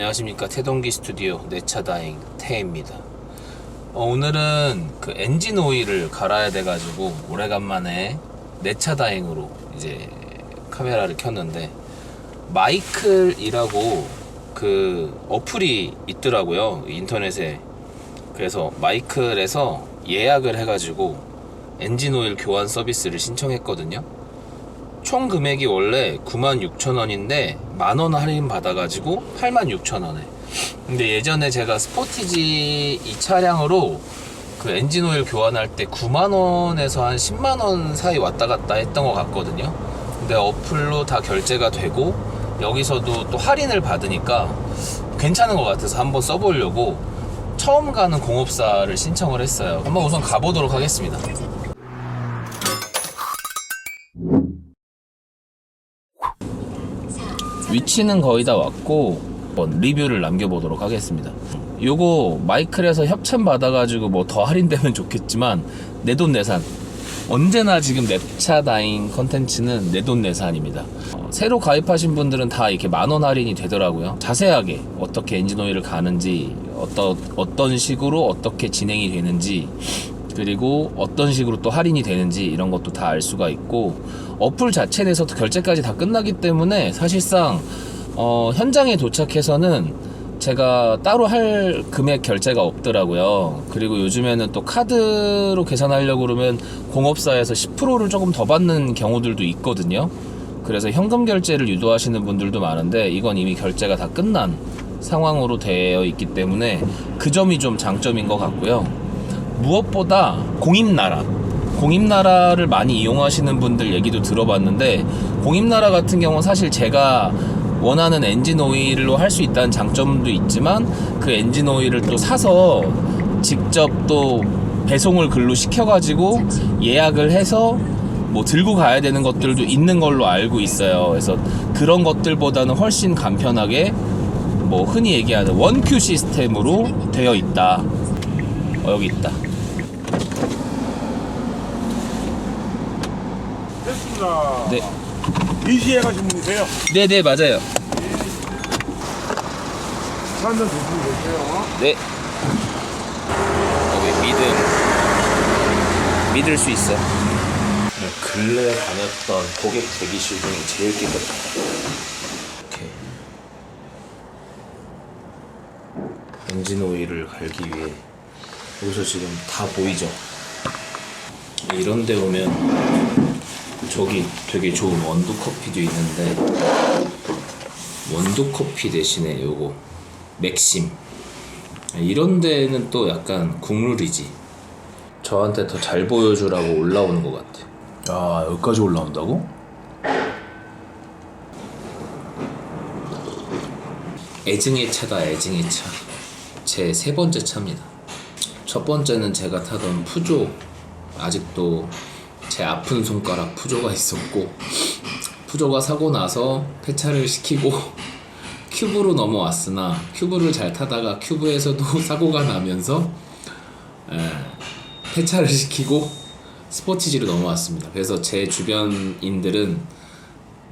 안녕하십니까 태동기 스튜디오 내차다잉 태입니다. 어, 오늘은 그 엔진 오일을 갈아야 돼 가지고 오래간만에 내차다잉으로 이제 카메라를 켰는데 마이클이라고 그 어플이 있더라고요 인터넷에 그래서 마이클에서 예약을 해 가지고 엔진 오일 교환 서비스를 신청했거든요. 총 금액이 원래 96,000원인데 만원 할인 받아가지고 86,000원에. 근데 예전에 제가 스포티지 이 차량으로 그 엔진 오일 교환할 때 9만 원에서 한 10만 원 사이 왔다 갔다 했던 것 같거든요. 근데 어플로 다 결제가 되고 여기서도 또 할인을 받으니까 괜찮은 것 같아서 한번 써보려고 처음 가는 공업사를 신청을 했어요. 한번 우선 가보도록 하겠습니다. 위치는 거의 다 왔고 리뷰를 남겨보도록 하겠습니다. 요거 마이클에서 협찬 받아가지고 뭐 더 할인되면 좋겠지만 내돈내산 언제나 지금 랩차 다잉 컨텐츠는 내돈내산입니다. 어, 새로 가입하신 분들은 다 이렇게 만원 할인이 되더라고요. 자세하게 어떻게 엔진 오일을 가는지 어떤 어떤 식으로 어떻게 진행이 되는지 그리고 어떤 식으로 또 할인이 되는지 이런 것도 다 알 수가 있고 어플 자체 내에서도 결제까지 다 끝나기 때문에 사실상 어, 현장에 도착해서는 제가 따로 할 금액 결제가 없더라고요. 그리고 요즘에는 또 카드로 계산하려고 그러면 공업사에서 10%를 조금 더 받는 경우들도 있거든요. 그래서 현금 결제를 유도하시는 분들도 많은데 이건 이미 결제가 다 끝난 상황으로 되어 있기 때문에 그 점이 좀 장점인 것 같고요. 무엇보다 공임나라 공임나라를 많이 이용하시는 분들 얘기도 들어봤는데 공임나라 같은 경우는 사실 제가 원하는 엔진 오일로 할 수 있다는 장점도 있지만 그 엔진 오일을 또 사서 직접 또 배송을 글로 시켜가지고 예약을 해서 뭐 들고 가야 되는 것들도 있는 걸로 알고 있어요. 그래서 그런 것들보다는 훨씬 간편하게 뭐 흔히 얘기하는 원큐 시스템으로 되어 있다. 어, 여기 있다. 됐습니다. 네. 이시에 가신 분이세요? 네네 맞아요. 차 한잔 드시면 되세요. 네. 여기 믿음. 믿을 수 있어. 근래 다녔던 고객 대기실 중에 제일. 이렇게. 엔진 오일을 갈기 위해 여기서 지금 다 보이죠? 이런 데 오면 저기 되게 좋은 원두 커피도 있는데 원두 커피 대신에 요거 맥심. 이런 데는 또 약간 국룰이지. 저한테 더 잘 보여주라고 올라오는 것 같아. 야 여기까지 올라온다고? 애증의 차다 애증의 차제 세 번째 차입니다. 첫 번째는 제가 타던 푸조. 아직도 제 아픈 손가락 푸조가 있었고 푸조가 사고 나서 폐차를 시키고 큐브로 넘어왔으나 큐브를 잘 타다가 큐브에서도 사고가 나면서 에, 폐차를 시키고 스포티지로 넘어왔습니다. 그래서 제 주변인들은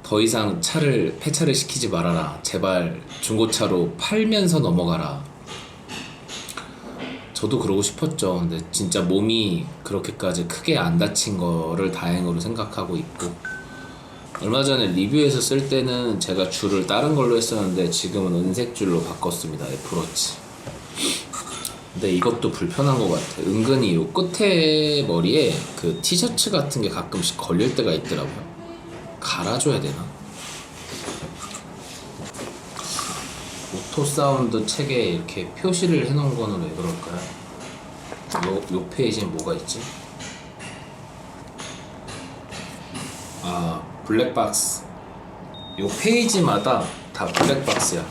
더 이상 차를 폐차를 시키지 말아라. 제발 중고차로 팔면서 넘어가라. 저도 그러고 싶었죠. 근데 진짜 몸이 그렇게까지 크게 안 다친 거를 다행으로 생각하고 있고 얼마 전에 리뷰에서 쓸 때는 제가 줄을 다른 걸로 했었는데 지금은 은색 줄로 바꿨습니다. 애플워치. 근데 이것도 불편한 것 같아. 은근히 요 끝에 머리에 그 티셔츠 같은 게 가끔씩 걸릴 때가 있더라고요. 갈아줘야 되나? 오토 사운드 책에 이렇게 표시를 해놓은 거는 왜 그럴까요? 요, 요 페이지엔 뭐가 있지? 아, 블랙박스. 요 페이지마다 다 블랙박스야.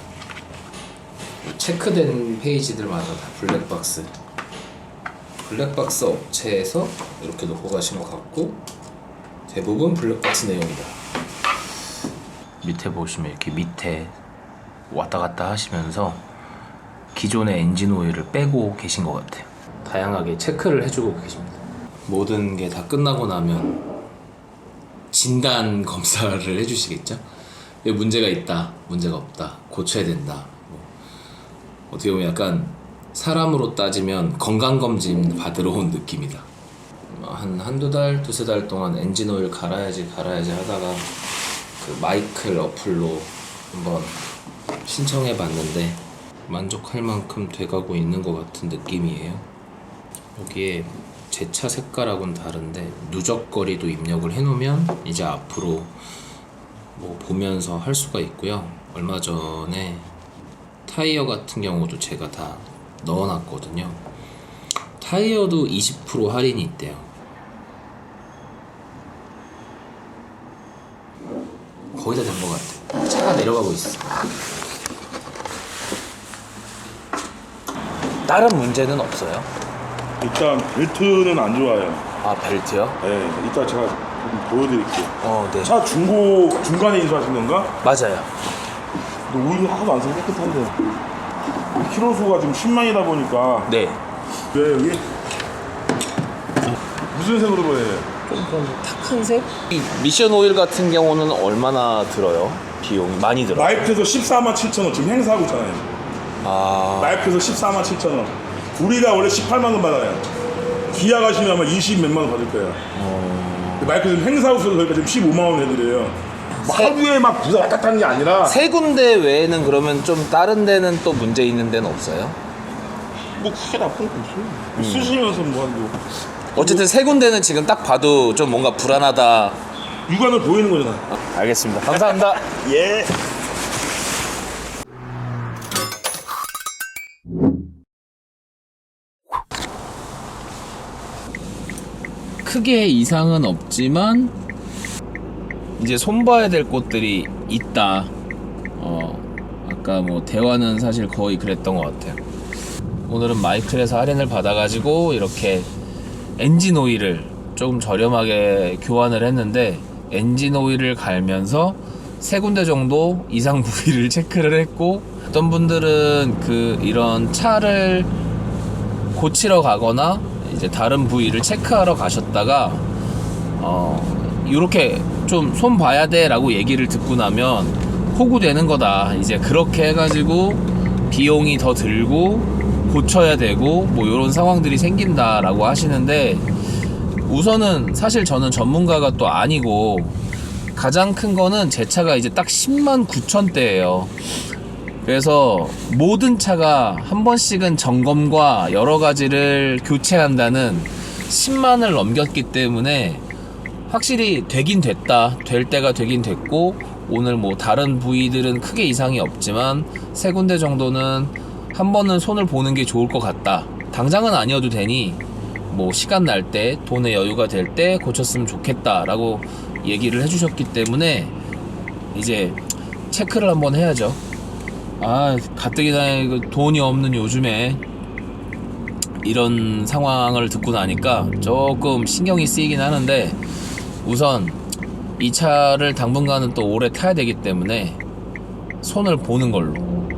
체크된 페이지들마다 다 블랙박스. 블랙박스 업체에서 이렇게 놓고 가신 것 같고 대부분 블랙박스 내용이다. 밑에 보시면 이렇게 밑에 왔다 갔다 하시면서 기존의 엔진 오일을 빼고 계신 것 같아요. 다양하게 체크를 해주고 계십니다. 모든 게 다 끝나고 나면 진단 검사를 해주시겠죠? 문제가 있다, 문제가 없다, 고쳐야 된다. 뭐 어떻게 보면 약간 사람으로 따지면 건강검진 받으러 온 느낌이다. 한 한두 달, 두세 달 동안 엔진 오일 갈아야지 갈아야지 하다가 그 마이클 어플로 한번 신청해 봤는데 만족할 만큼 돼가고 있는 것 같은 느낌이에요. 여기에 제 차 색깔하고는 다른데 누적거리도 입력을 해놓으면 이제 앞으로 뭐 보면서 할 수가 있고요. 얼마 전에 타이어 같은 경우도 제가 다 넣어놨거든요. 타이어도 20% 할인이 있대요. 거의 다 된 것 같아. 차가 내려가고 있어. 다른 문제는 없어요. 일단 벨트는 안 좋아요. 아 벨트요? 네, 이따 제가 좀 보여드릴게요. 어, 네. 차 중고 중간에 인수하신 건가? 맞아요. 근데 오일이 하나도 안 깨끗한데. 키로수가 지금 10만이다 보니까 네. 왜 여기 무슨 색으로 보여요? 탁한 색? 이 미션 오일 같은 경우는 얼마나 들어요? 비용이 많이 들어요? 마이크에서 14만 7천 원 지금 행사하고 있잖아요. 아, 마이크에서 14만 7천 원. 우리가 원래 18만 원 받아요. 기아 가시면 아마 20 몇만 원 받을 거예요. 어. 마이크 지금 있어서 저희가 지금 15만 원 해드려요. 뭐 하루에 막 부자 왔다 갔다 하는 게 아니라 세 군데 외에는 그러면 좀 다른 데는 또 문제 있는 데는 없어요? 뭐 크게 나쁜 거 없어요. 쓰시면서 뭐 하고 어쨌든 세 군데는 지금 딱 봐도 좀 뭔가 불안하다. 육안을 보이는 거잖아. 알겠습니다. 감사합니다. 예. 크게 이상은 없지만 이제 손봐야 될 곳들이 있다. 어, 아까 뭐 대화는 사실 거의 그랬던 것 같아요. 오늘은 마이클에서 할인을 받아가지고 이렇게 엔진 오일을 조금 저렴하게 교환을 했는데 엔진 오일을 갈면서 세 군데 정도 이상 부위를 체크를 했고 어떤 분들은 그 이런 차를 고치러 가거나 이제 다른 부위를 체크하러 가셨다가 어 이렇게 좀 손 봐야 돼라고 얘기를 듣고 나면 호구되는 거다 이제 그렇게 해가지고 비용이 더 들고 고쳐야 되고 뭐 이런 상황들이 생긴다라고 하시는데 우선은 사실 저는 전문가가 또 아니고 가장 큰 거는 제 차가 이제 딱 10만 9천 대예요. 그래서 모든 차가 한 번씩은 점검과 여러 가지를 교체한다는 10만을 넘겼기 때문에 확실히 되긴 됐다. 될 때가 되긴 됐고 오늘 뭐 다른 부위들은 크게 이상이 없지만 세 군데 정도는 한 번은 손을 보는 게 좋을 것 같다. 당장은 아니어도 되니 뭐 시간 날 때 돈의 여유가 될 때 고쳤으면 좋겠다라고 얘기를 해주셨기 때문에 이제 체크를 한번 해야죠. 아 가뜩이나 돈이 없는 요즘에 이런 상황을 듣고 나니까 조금 신경이 쓰이긴 하는데 우선 이 차를 당분간은 또 오래 타야 되기 때문에 손을 보는 걸로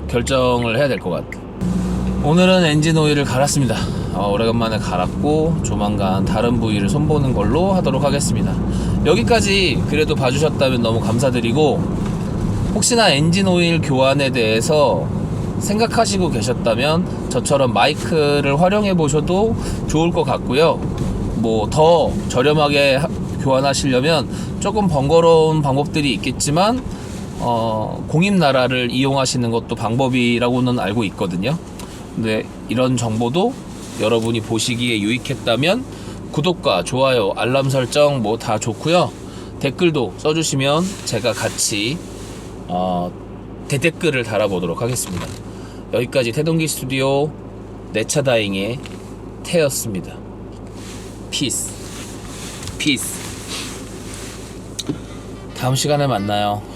결정을 해야 될 것 같아. 오늘은 엔진 오일을 갈았습니다. 어, 오래간만에 갈았고 조만간 다른 부위를 손보는 걸로 하도록 하겠습니다. 여기까지 그래도 봐주셨다면 너무 감사드리고 혹시나 엔진 오일 교환에 대해서 생각하시고 계셨다면 저처럼 마이크를 활용해 보셔도 좋을 것 같고요. 뭐 더 저렴하게 하- 교환하시려면 조금 번거로운 방법들이 있겠지만 어, 공임 나라를 이용하시는 것도 방법이라고는 알고 있거든요. 근데 이런 정보도 여러분이 보시기에 유익했다면 구독과 좋아요, 알람 설정 뭐 다 좋고요. 댓글도 써주시면 제가 같이 어, 대댓글을 달아보도록 하겠습니다. 여기까지 태동기 스튜디오 내차 다잉의 태였습니다. 피스. 피스. 다음 시간에 만나요.